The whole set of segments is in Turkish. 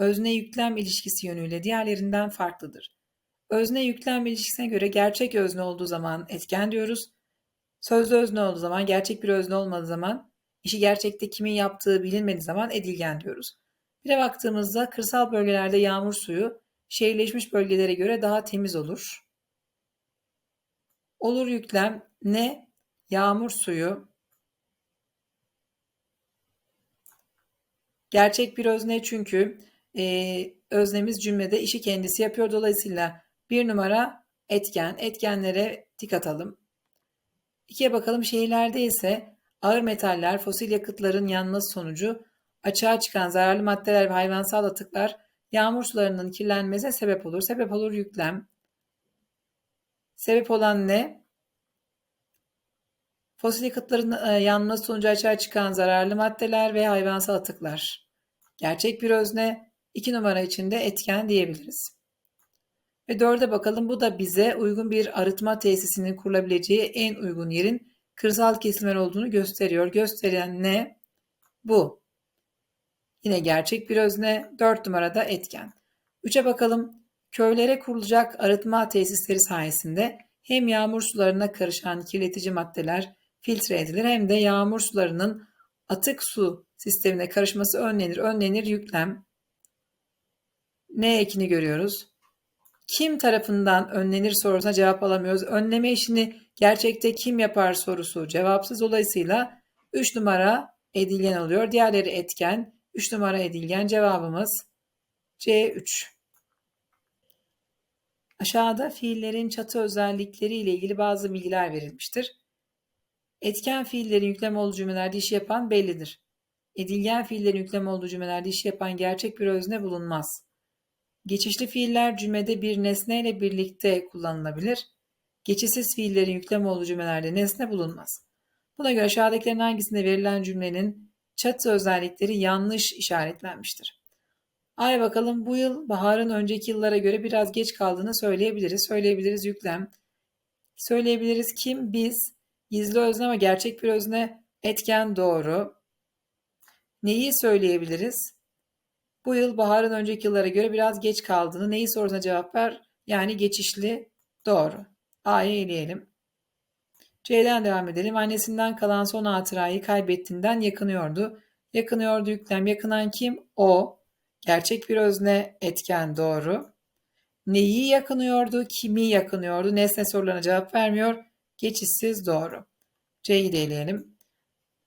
özne yüklem ilişkisi yönüyle diğerlerinden farklıdır? Özne yüklem ilişkisine göre gerçek özne olduğu zaman etken diyoruz. Sözlü özne olduğu zaman, gerçek bir özne olmadığı zaman, işi gerçekte kimin yaptığı bilinmediği zaman edilgen diyoruz. Bir de baktığımızda kırsal bölgelerde yağmur suyu şehirleşmiş bölgelere göre daha temiz olur. Olur yüklem ne? Yağmur suyu Gerçek bir özne çünkü e, öznemiz cümlede işi kendisi yapıyor. Dolayısıyla bir numara etken. Etkenlere tik atalım. İkiye bakalım şehirlerde ise ağır metaller, fosil yakıtların yanması sonucu açığa çıkan zararlı maddeler ve hayvansal atıklar yağmur sularının kirlenmesine sebep olur. Sebep olur yüklem. Sebep olan ne? Fosil yakıtların e, yanması sonucu açığa çıkan zararlı maddeler ve hayvansal atıklar. Gerçek bir özne, iki numara içinde etken diyebiliriz. Ve dörde bakalım bu da bize uygun bir arıtma tesisinin kurulabileceği en uygun yerin kırsal kesimler olduğunu gösteriyor. Gösteren ne? Bu. Yine gerçek bir özne, dört numarada etken. Üçe bakalım. Köylere kurulacak arıtma tesisleri sayesinde hem yağmur sularına karışan kirletici maddeler filtre edilir hem de yağmur sularının atık su sistemine karışması önlenir. Önlenir yüklem. Ne ekini görüyoruz? Kim tarafından önlenir sorusuna cevap alamıyoruz. Önleme işini gerçekte kim yapar sorusu cevapsız. Dolayısıyla 3 numara edilgen oluyor. Diğerleri etken. 3 numara edilgen cevabımız C3. Aşağıda fiillerin çatı özellikleri ile ilgili bazı bilgiler verilmiştir. Etken fiillerin yüklem olduğu cümlelerde işi yapan bellidir. Edilgen fiillerin yüklem olduğu cümlelerde işi yapan gerçek bir özne bulunmaz. Geçişli fiiller cümlede bir nesne ile birlikte kullanılabilir. Geçişsiz fiillerin yüklem olduğu cümlelerde nesne bulunmaz. Buna göre aşağıdakilerin hangisinde verilen cümlenin çatı özellikleri yanlış işaretlenmiştir. Ay bakalım bu yıl baharın önceki yıllara göre biraz geç kaldığını söyleyebiliriz. Söyleyebiliriz yüklem. Söyleyebiliriz kim? Biz. Gizli özne ama gerçek bir özne etken doğru. Neyi söyleyebiliriz? Bu yıl baharın önceki yıllara göre biraz geç kaldığını, neyi sorusuna cevap ver? Yani geçişli doğru. A'yı eleyelim. C'den devam edelim. Annesinden kalan son hatırayı kaybettiğinden yakınıyordu. Yakınıyordu yüklem. Yakınan kim? O. Gerçek bir özne etken doğru. Neyi yakınıyordu? Kimi yakınıyordu? Nesne sorularına cevap vermiyor. Geçişsiz doğru. C'yi de eleyelim.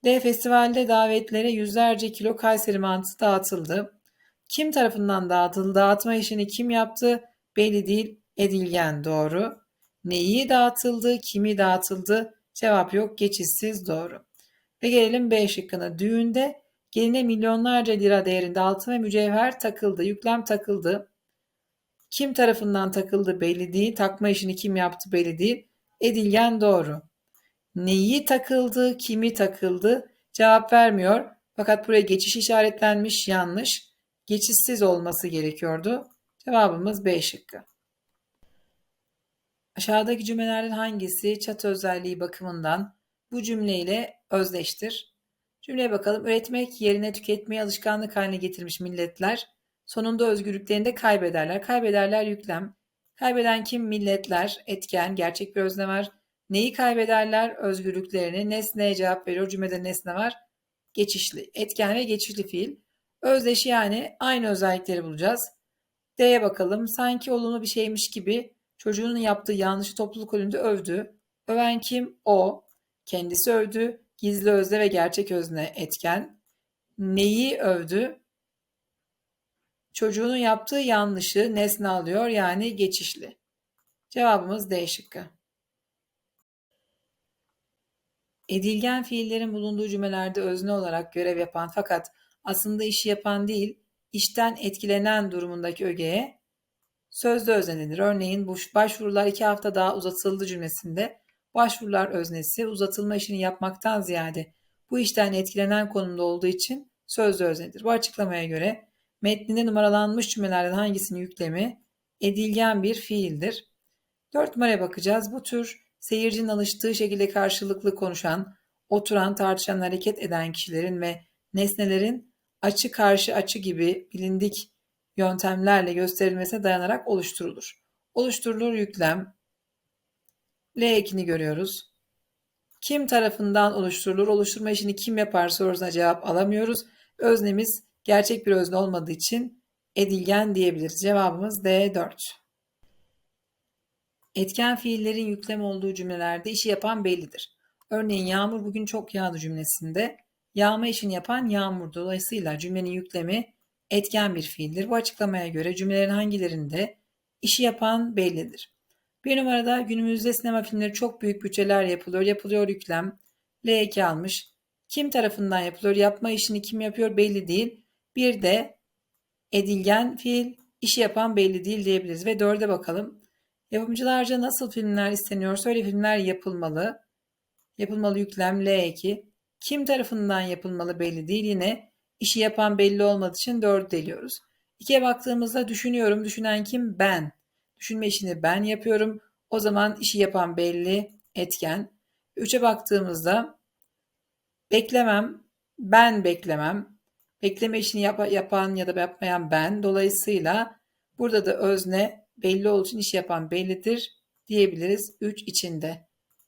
D. Festivalde davetlere yüzlerce kilo Kayseri mantısı dağıtıldı. Kim tarafından dağıtıldı? Dağıtma işini kim yaptı? Belli değil. Edilgen doğru. Neyi dağıtıldı? Kimi dağıtıldı? Cevap yok. Geçişsiz doğru. Ve gelelim B şıkkına. Düğünde geline milyonlarca lira değerinde altın ve mücevher takıldı. Yüklem takıldı. Kim tarafından takıldı belli değil. Takma işini kim yaptı belli değil. Edilgen doğru. Neyi takıldı, kimi takıldı cevap vermiyor. Fakat buraya geçiş işaretlenmiş yanlış. Geçişsiz olması gerekiyordu. Cevabımız B şıkkı. Aşağıdaki cümlelerden hangisi çatı özelliği bakımından bu cümleyle özdeştir? Cümleye bakalım. Üretmek yerine tüketmeyi alışkanlık haline getirmiş milletler sonunda özgürlüklerini de kaybederler. Kaybederler yüklem. Kaybeden kim? Milletler, etken, gerçek bir özne var. Neyi kaybederler? Özgürlüklerini. Nesneye cevap veriyor. Cümlede nesne var. Geçişli. Etken ve geçişli fiil. Özdeşi yani aynı özellikleri bulacağız. D'ye bakalım. Sanki olumlu bir şeymiş gibi çocuğunun yaptığı yanlışı topluluk önünde övdü. Öven kim? O. Kendisi övdü. Gizli özne ve gerçek özne etken. Neyi övdü? Çocuğunun yaptığı yanlışı nesne alıyor yani geçişli. Cevabımız D şıkkı. Edilgen fiillerin bulunduğu cümlelerde özne olarak görev yapan fakat aslında işi yapan değil, işten etkilenen durumundaki ögeye sözlü özne denir. Örneğin bu başvurular iki hafta daha uzatıldı cümlesinde başvurular öznesi uzatılma işini yapmaktan ziyade bu işten etkilenen konumda olduğu için sözlü öznedir. Bu açıklamaya göre metninde numaralanmış cümlelerden hangisinin yüklemi edilgen bir fiildir. Dört numaraya bakacağız. Bu tür seyircinin alıştığı şekilde karşılıklı konuşan, oturan, tartışan, hareket eden kişilerin ve nesnelerin açı karşı açı gibi bilindik yöntemlerle gösterilmesine dayanarak oluşturulur. Oluşturulur yüklem. L ekini görüyoruz. Kim tarafından oluşturulur? Oluşturma işini kim yapar sorusuna cevap alamıyoruz. Öznemiz gerçek bir özne olmadığı için edilgen diyebiliriz. Cevabımız D4. Etken fiillerin yüklem olduğu cümlelerde işi yapan bellidir. Örneğin yağmur bugün çok yağdı cümlesinde yağma işini yapan yağmur. Dolayısıyla cümlenin yüklemi etken bir fiildir. Bu açıklamaya göre cümlelerin hangilerinde işi yapan bellidir. Bir numarada günümüzde sinema filmleri çok büyük bütçeler yapılıyor. Yapılıyor yüklem. L2 almış. Kim tarafından yapılıyor? Yapma işini kim yapıyor belli değil. Bir de edilgen fiil işi yapan belli değil diyebiliriz. Ve dörde bakalım. Yapımcılarca nasıl filmler isteniyor? Söyle filmler yapılmalı. Yapılmalı yüklem L2. Kim tarafından yapılmalı belli değil. Yine işi yapan belli olmadığı için 4 deliyoruz. 2'ye baktığımızda düşünüyorum. Düşünen kim? Ben. Düşünme işini ben yapıyorum. O zaman işi yapan belli, etken. 3'e baktığımızda beklemem, ben beklemem. Bekleme işini yap yapan ya da yapmayan ben. Dolayısıyla burada da özne belli olduğu için iş yapan bellidir diyebiliriz 3 içinde.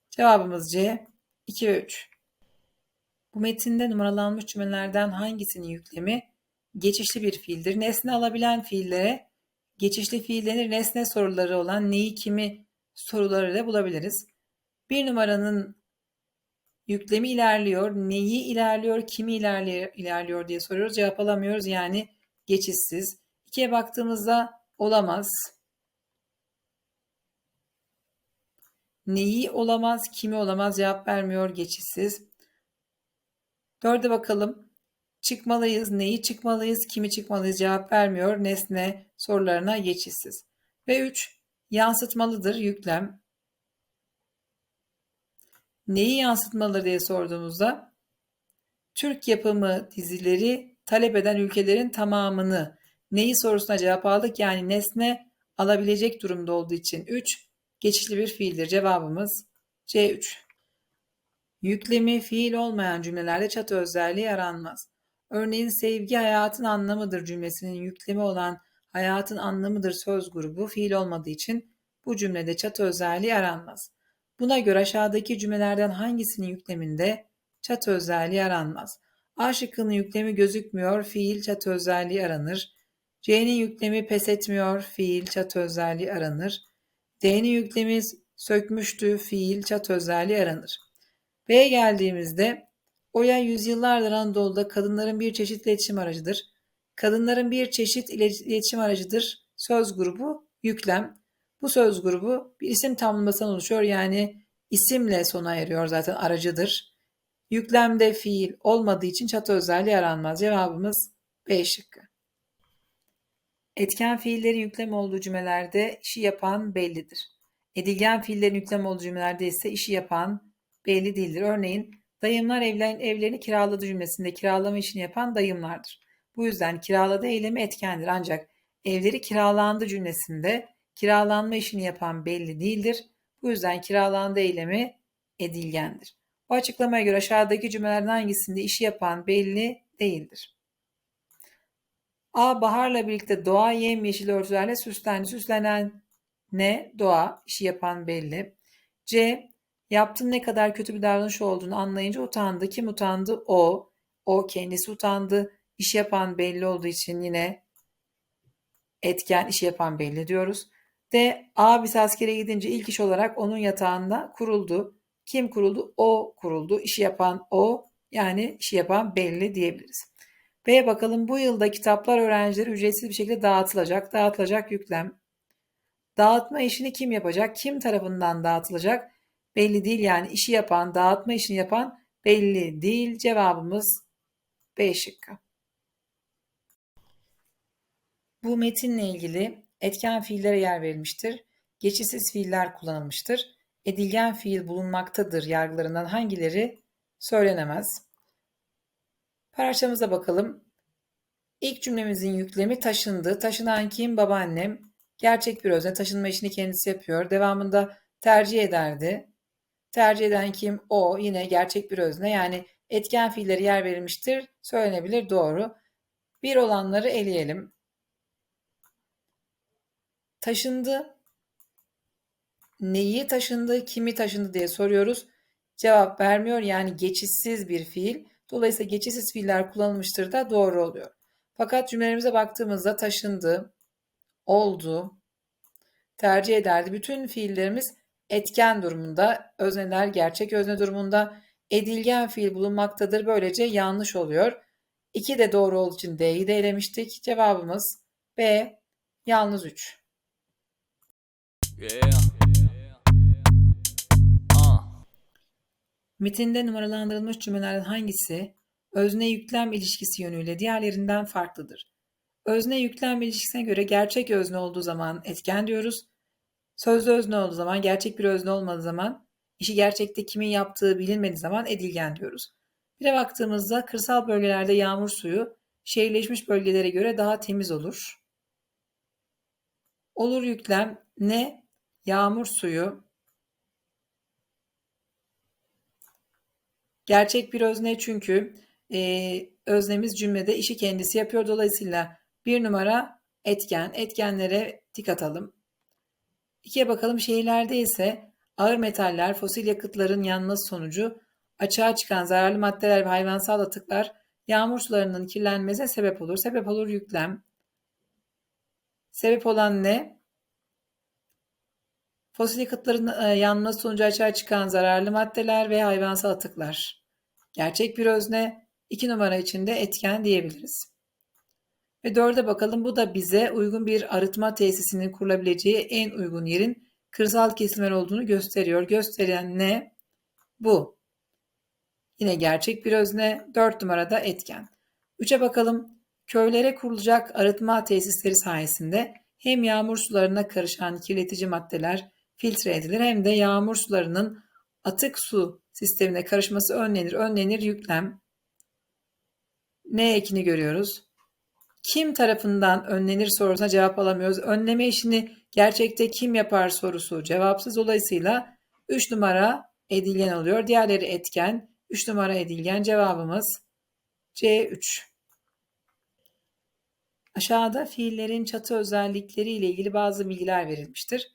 Cevabımız C 2 ve 3. Bu metinde numaralanmış cümlelerden hangisinin yüklemi geçişli bir fiildir? Nesne alabilen fiillere geçişli fiil denir. Nesne soruları olan neyi kimi sorularıyla bulabiliriz. Bir numaranın yüklemi ilerliyor. Neyi ilerliyor, kimi ilerliyor, ilerliyor diye soruyoruz. Cevap alamıyoruz. Yani geçişsiz. İkiye baktığımızda olamaz. Neyi olamaz, kimi olamaz cevap vermiyor geçişsiz. Dörde bakalım. Çıkmalıyız, neyi çıkmalıyız, kimi çıkmalıyız cevap vermiyor. Nesne sorularına geçişsiz. Ve 3. Yansıtmalıdır yüklem. Neyi yansıtmalıdır diye sorduğumuzda Türk yapımı dizileri talep eden ülkelerin tamamını neyi sorusuna cevap aldık. Yani nesne alabilecek durumda olduğu için 3 geçişli bir fiildir. Cevabımız C3. Yüklemi fiil olmayan cümlelerde çatı özelliği aranmaz. Örneğin sevgi hayatın anlamıdır cümlesinin yüklemi olan hayatın anlamıdır söz grubu fiil olmadığı için bu cümlede çatı özelliği aranmaz. Buna göre aşağıdaki cümlelerden hangisinin yükleminde çatı özelliği aranmaz? A şıkkının yüklemi gözükmüyor, fiil çatı özelliği aranır. C'nin yüklemi pes etmiyor, fiil çatı özelliği aranır. D'nin yüklemi sökmüştü, fiil çatı özelliği aranır. B'ye geldiğimizde Oya yüzyıllardır Anadolu'da kadınların bir çeşit iletişim aracıdır. Kadınların bir çeşit iletişim aracıdır. Söz grubu yüklem. Bu söz grubu bir isim tamlamasından oluşuyor. Yani isimle sona eriyor zaten aracıdır. Yüklemde fiil olmadığı için çatı özelliği aranmaz. Cevabımız B şıkkı. Etken fiillerin yüklem olduğu cümlelerde işi yapan bellidir. Edilgen fiillerin yüklem olduğu cümlelerde ise işi yapan belli değildir. Örneğin dayımlar evlen, evlerini kiraladı cümlesinde kiralama işini yapan dayımlardır. Bu yüzden kiraladı eylemi etkendir ancak evleri kiralandı cümlesinde kiralanma işini yapan belli değildir. Bu yüzden kiralandı eylemi edilgendir. Bu açıklamaya göre aşağıdaki cümlelerden hangisinde işi yapan belli değildir. A. Baharla birlikte doğa yemyeşil örtülerle süslendi. Süslenen ne? Doğa. işi yapan belli. C. Yaptığın ne kadar kötü bir davranış olduğunu anlayınca utandı. Kim utandı? O. O kendisi utandı. İş yapan belli olduğu için yine etken iş yapan belli diyoruz. D. Abisi askere gidince ilk iş olarak onun yatağında kuruldu. Kim kuruldu? O kuruldu. İşi yapan o yani işi yapan belli diyebiliriz. B'ye bakalım bu yılda kitaplar öğrencilere ücretsiz bir şekilde dağıtılacak. Dağıtılacak yüklem. Dağıtma işini kim yapacak? Kim tarafından dağıtılacak? Belli değil yani işi yapan, dağıtma işini yapan belli değil. Cevabımız B şıkkı. Bu metinle ilgili etken fiillere yer verilmiştir. Geçişsiz fiiller kullanılmıştır. Edilgen fiil bulunmaktadır yargılarından hangileri söylenemez? Parçamıza bakalım. İlk cümlemizin yüklemi taşındı. Taşınan kim? Babaannem. Gerçek bir özne. Taşınma işini kendisi yapıyor. Devamında tercih ederdi. Tercih eden kim? O. Yine gerçek bir özne. Yani etken fiilleri yer verilmiştir. Söylenebilir. Doğru. Bir olanları eleyelim. Taşındı. Neyi taşındı, kimi taşındı diye soruyoruz. Cevap vermiyor yani geçişsiz bir fiil. Dolayısıyla geçişsiz fiiller kullanılmıştır da doğru oluyor. Fakat cümlelerimize baktığımızda taşındı, oldu, tercih ederdi. Bütün fiillerimiz etken durumunda, özneler gerçek özne durumunda, edilgen fiil bulunmaktadır. Böylece yanlış oluyor. İki de doğru olduğu için D'yi de elemiştik. Cevabımız B, yalnız 3. Yeah. Uh. Metinde numaralandırılmış cümlelerden hangisi özne yüklem ilişkisi yönüyle diğerlerinden farklıdır? Özne yüklem ilişkisine göre gerçek özne olduğu zaman etken diyoruz. Sözlü özne olduğu zaman, gerçek bir özne olmadığı zaman, işi gerçekte kimin yaptığı bilinmediği zaman edilgen diyoruz. Bir de baktığımızda kırsal bölgelerde yağmur suyu şehirleşmiş bölgelere göre daha temiz olur. Olur yüklem ne? Yağmur suyu Gerçek bir özne çünkü e, öznemiz cümlede işi kendisi yapıyor. Dolayısıyla bir numara etken. Etkenlere tik atalım. İkiye bakalım şehirlerde ise ağır metaller, fosil yakıtların yanması sonucu açığa çıkan zararlı maddeler ve hayvansal atıklar yağmur sularının kirlenmesine sebep olur. Sebep olur yüklem. Sebep olan ne? Fosil yakıtların e, yanması sonucu açığa çıkan zararlı maddeler ve hayvansal atıklar. Gerçek bir özne, iki numara içinde etken diyebiliriz. Ve dörde bakalım bu da bize uygun bir arıtma tesisinin kurulabileceği en uygun yerin kırsal kesimler olduğunu gösteriyor. Gösteren ne? Bu. Yine gerçek bir özne, dört numarada etken. Üçe bakalım. Köylere kurulacak arıtma tesisleri sayesinde hem yağmur sularına karışan kirletici maddeler filtre edilir hem de yağmur sularının atık su sistemine karışması önlenir. Önlenir yüklem. Ne ekini görüyoruz? Kim tarafından önlenir sorusuna cevap alamıyoruz. Önleme işini gerçekte kim yapar sorusu cevapsız. Dolayısıyla 3 numara edilgen oluyor. Diğerleri etken. 3 numara edilgen cevabımız C3. Aşağıda fiillerin çatı özellikleri ile ilgili bazı bilgiler verilmiştir.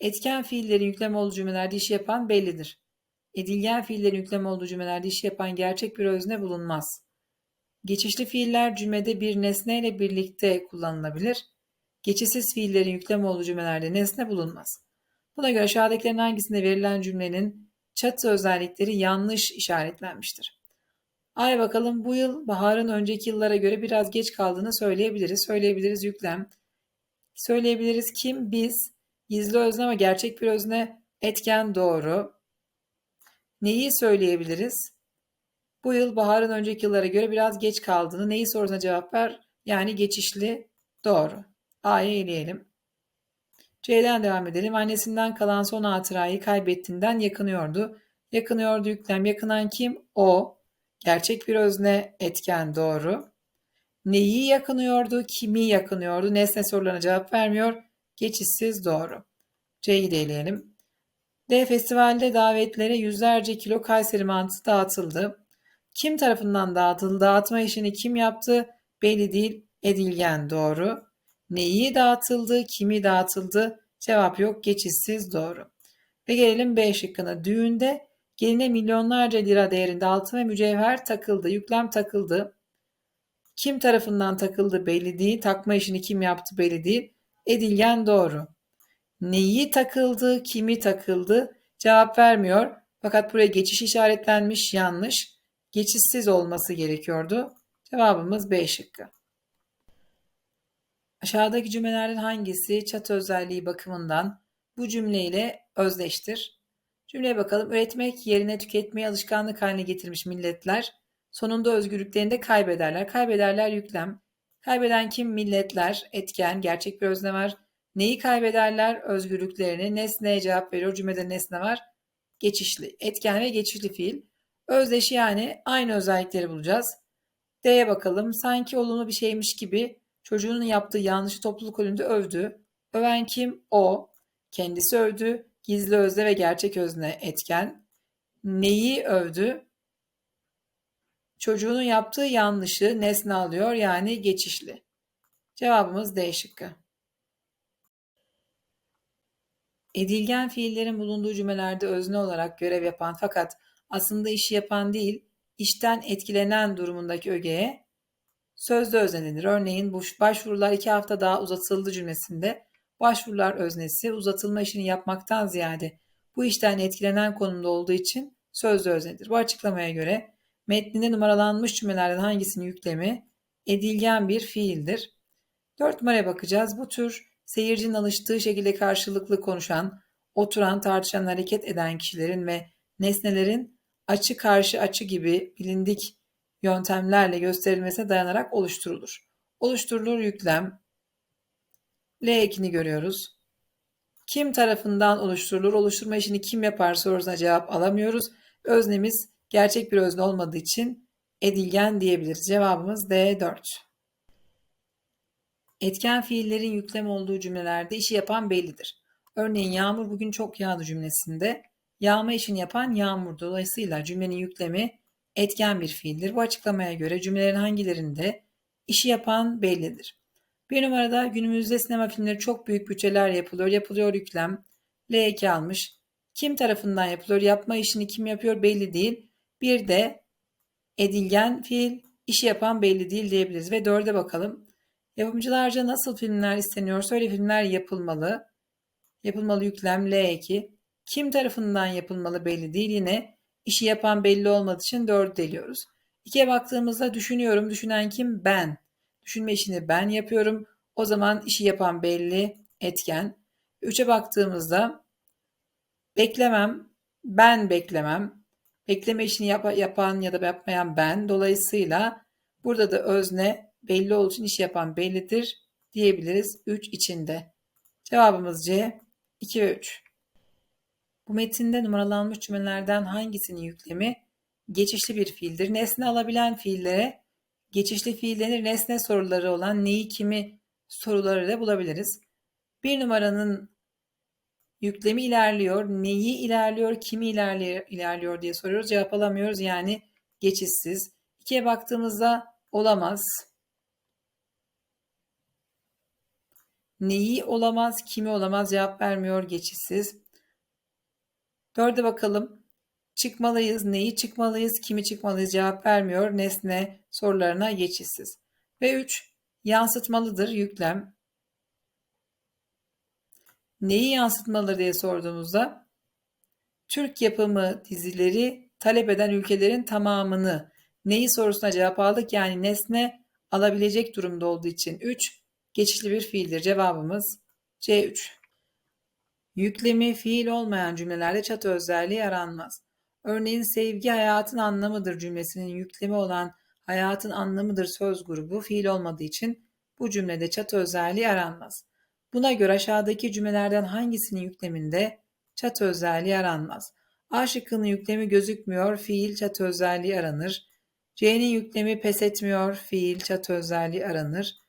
Etken fiillerin yüklem olduğu cümlelerde işi yapan bellidir. Edilgen fiillerin yüklem olduğu cümlelerde işi yapan gerçek bir özne bulunmaz. Geçişli fiiller cümlede bir nesne ile birlikte kullanılabilir. Geçişsiz fiillerin yüklem olduğu cümlelerde nesne bulunmaz. Buna göre aşağıdakilerin hangisinde verilen cümlenin çatı özellikleri yanlış işaretlenmiştir. Ay bakalım bu yıl baharın önceki yıllara göre biraz geç kaldığını söyleyebiliriz. Söyleyebiliriz yüklem. Söyleyebiliriz kim? Biz. Gizli özne ama gerçek bir özne etken doğru. Neyi söyleyebiliriz? Bu yıl baharın önceki yıllara göre biraz geç kaldığını, neyi sorusuna cevap ver? Yani geçişli doğru. A'yı eleyelim. C'den devam edelim. Annesinden kalan son hatırayı kaybettiğinden yakınıyordu. Yakınıyordu yüklem. Yakınan kim? O. Gerçek bir özne etken doğru. Neyi yakınıyordu? Kimi yakınıyordu? Nesne sorularına cevap vermiyor. Geçişsiz doğru. C'yi de eleyelim. D. Festivalde davetlere yüzlerce kilo Kayseri mantısı dağıtıldı. Kim tarafından dağıtıldı? Dağıtma işini kim yaptı? Belli değil. Edilgen doğru. Neyi dağıtıldı? Kimi dağıtıldı? Cevap yok. Geçişsiz doğru. Ve gelelim B şıkkına. Düğünde geline milyonlarca lira değerinde altın ve mücevher takıldı. Yüklem takıldı. Kim tarafından takıldı belli değil. Takma işini kim yaptı belli değil. Edilgen doğru. Neyi takıldı, kimi takıldı cevap vermiyor. Fakat buraya geçiş işaretlenmiş yanlış. Geçişsiz olması gerekiyordu. Cevabımız B şıkkı. Aşağıdaki cümlelerden hangisi çatı özelliği bakımından bu cümleyle özdeştir? Cümleye bakalım. Üretmek yerine tüketmeyi alışkanlık haline getirmiş milletler sonunda özgürlüklerini de kaybederler. Kaybederler yüklem. Kaybeden kim? Milletler, etken, gerçek bir özne var. Neyi kaybederler? Özgürlüklerini. Nesneye cevap veriyor. Cümlede nesne var. Geçişli. Etken ve geçişli fiil. Özdeşi yani aynı özellikleri bulacağız. D'ye bakalım. Sanki olumlu bir şeymiş gibi çocuğunun yaptığı yanlışı topluluk önünde övdü. Öven kim? O. Kendisi övdü. Gizli özne ve gerçek özne etken. Neyi övdü? Çocuğunun yaptığı yanlışı nesne alıyor yani geçişli. Cevabımız D şıkkı. Edilgen fiillerin bulunduğu cümlelerde özne olarak görev yapan fakat aslında işi yapan değil, işten etkilenen durumundaki ögeye sözde özne denir. Örneğin bu başvurular iki hafta daha uzatıldı cümlesinde başvurular öznesi uzatılma işini yapmaktan ziyade bu işten etkilenen konumda olduğu için sözde öznedir. Bu açıklamaya göre metninde numaralanmış cümlelerden hangisinin yüklemi edilgen bir fiildir. Dört numaraya bakacağız. Bu tür seyircinin alıştığı şekilde karşılıklı konuşan, oturan, tartışan, hareket eden kişilerin ve nesnelerin açı karşı açı gibi bilindik yöntemlerle gösterilmesine dayanarak oluşturulur. Oluşturulur yüklem. L ekini görüyoruz. Kim tarafından oluşturulur? Oluşturma işini kim yapar sorusuna cevap alamıyoruz. Öznemiz gerçek bir özne olmadığı için edilgen diyebiliriz. Cevabımız D4. Etken fiillerin yüklem olduğu cümlelerde işi yapan bellidir. Örneğin yağmur bugün çok yağdı cümlesinde yağma işini yapan yağmur. Dolayısıyla cümlenin yüklemi etken bir fiildir. Bu açıklamaya göre cümlelerin hangilerinde işi yapan bellidir. Bir numarada günümüzde sinema filmleri çok büyük bütçeler yapılıyor. Yapılıyor yüklem. L2 almış. Kim tarafından yapılıyor? Yapma işini kim yapıyor belli değil. Bir de edilgen fiil, işi yapan belli değil diyebiliriz. Ve dörde bakalım. Yapımcılarca nasıl filmler isteniyor? Söyle filmler yapılmalı. Yapılmalı yüklem L2. Kim tarafından yapılmalı belli değil. Yine işi yapan belli olmadığı için 4 deliyoruz. 2'ye baktığımızda düşünüyorum. Düşünen kim? Ben. Düşünme işini ben yapıyorum. O zaman işi yapan belli, etken. 3'e baktığımızda beklemem, ben beklemem. Bekleme işini yap yapan ya da yapmayan ben. Dolayısıyla burada da özne belli olduğu için iş yapan bellidir diyebiliriz 3 içinde. Cevabımız C 2 ve 3. Bu metinde numaralanmış cümlelerden hangisinin yüklemi geçişli bir fiildir? Nesne alabilen fiillere geçişli fiil. Nesne soruları olan neyi kimi soruları da bulabiliriz. Bir numaranın yüklemi ilerliyor. Neyi ilerliyor, kimi ilerliyor, ilerliyor diye soruyoruz. Cevap alamıyoruz yani geçişsiz. İkiye baktığımızda olamaz. Neyi olamaz, kimi olamaz cevap vermiyor geçişsiz. Dörde bakalım. Çıkmalıyız, neyi çıkmalıyız, kimi çıkmalıyız cevap vermiyor. Nesne sorularına geçişsiz. Ve 3. Yansıtmalıdır yüklem. Neyi yansıtmalıdır diye sorduğumuzda Türk yapımı dizileri talep eden ülkelerin tamamını neyi sorusuna cevap aldık. Yani nesne alabilecek durumda olduğu için 3 geçişli bir fiildir. Cevabımız C3. Yüklemi fiil olmayan cümlelerde çatı özelliği aranmaz. Örneğin sevgi hayatın anlamıdır cümlesinin yüklemi olan hayatın anlamıdır söz grubu fiil olmadığı için bu cümlede çatı özelliği aranmaz. Buna göre aşağıdaki cümlelerden hangisinin yükleminde çatı özelliği aranmaz? A şıkkının yüklemi gözükmüyor, fiil çatı özelliği aranır. C'nin yüklemi pes etmiyor, fiil çatı özelliği aranır.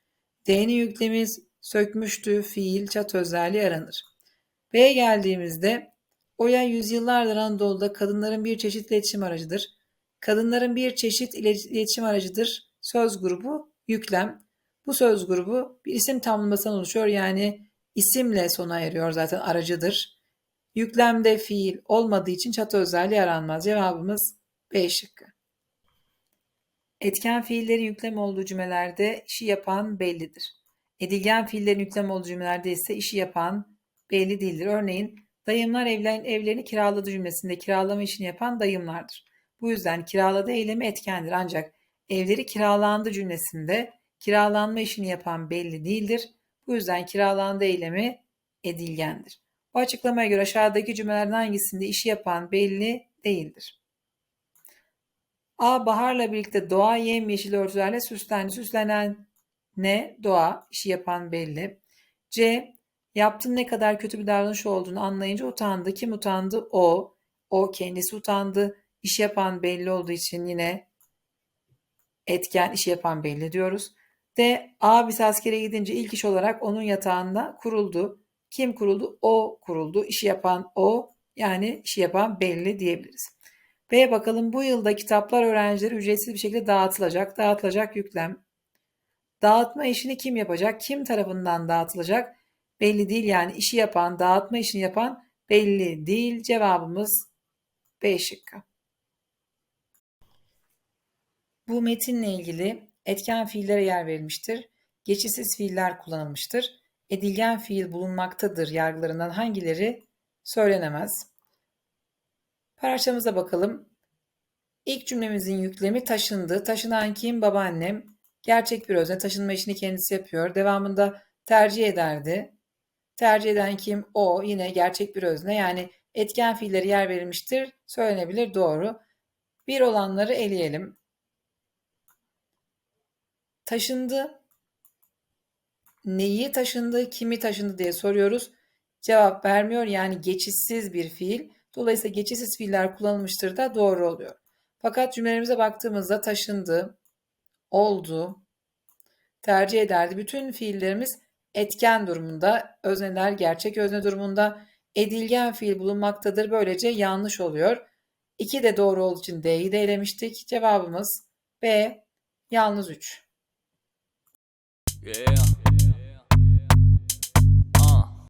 D'nin yüklemi sökmüştü, fiil çatı özelliği aranır. B'ye geldiğimizde Oya yüzyıllardır Anadolu'da kadınların bir çeşit iletişim aracıdır. Kadınların bir çeşit iletişim aracıdır. Söz grubu yüklem. Bu söz grubu bir isim tamlamasından oluşuyor. Yani isimle sona eriyor zaten aracıdır. Yüklemde fiil olmadığı için çatı özelliği aranmaz. Cevabımız B şıkkı. Etken fiillerin yüklem olduğu cümlelerde işi yapan bellidir. Edilgen fiillerin yüklem olduğu cümlelerde ise işi yapan belli değildir. Örneğin dayımlar evlen, evlerini kiraladı cümlesinde kiralama işini yapan dayımlardır. Bu yüzden kiraladı eylemi etkendir ancak evleri kiralandı cümlesinde kiralanma işini yapan belli değildir. Bu yüzden kiralandı eylemi edilgendir. Bu açıklamaya göre aşağıdaki cümlelerden hangisinde işi yapan belli değildir. A. Baharla birlikte doğa yemyeşil örtülerle süslendi. Süslenen N. Doğa. işi yapan belli. C. Yaptığın ne kadar kötü bir davranış olduğunu anlayınca utandı. Kim utandı? O. O kendisi utandı. İş yapan belli olduğu için yine etken işi yapan belli diyoruz. D. Abisi askere gidince ilk iş olarak onun yatağında kuruldu. Kim kuruldu? O kuruldu. İşi yapan o yani işi yapan belli diyebiliriz. B bakalım bu yılda kitaplar öğrencilere ücretsiz bir şekilde dağıtılacak. Dağıtılacak yüklem. Dağıtma işini kim yapacak? Kim tarafından dağıtılacak? Belli değil yani işi yapan, dağıtma işini yapan belli değil. Cevabımız B şıkkı. Bu metinle ilgili etken fiillere yer verilmiştir. Geçişsiz fiiller kullanılmıştır. Edilgen fiil bulunmaktadır yargılarından hangileri söylenemez? Parçamıza bakalım. İlk cümlemizin yüklemi taşındı. Taşınan kim? Babaannem. Gerçek bir özne. Taşınma işini kendisi yapıyor. Devamında tercih ederdi. Tercih eden kim? O. Yine gerçek bir özne. Yani etken fiilleri yer verilmiştir. Söylenebilir. Doğru. Bir olanları eleyelim. Taşındı. Neyi taşındı, kimi taşındı diye soruyoruz. Cevap vermiyor yani geçişsiz bir fiil. Dolayısıyla geçişsiz fiiller kullanılmıştır da doğru oluyor. Fakat cümlelerimize baktığımızda taşındı, oldu, tercih ederdi. Bütün fiillerimiz etken durumunda, özneler gerçek özne durumunda, edilgen fiil bulunmaktadır. Böylece yanlış oluyor. İki de doğru olduğu için D'yi de elemiştik. Cevabımız B, yalnız 3. Yeah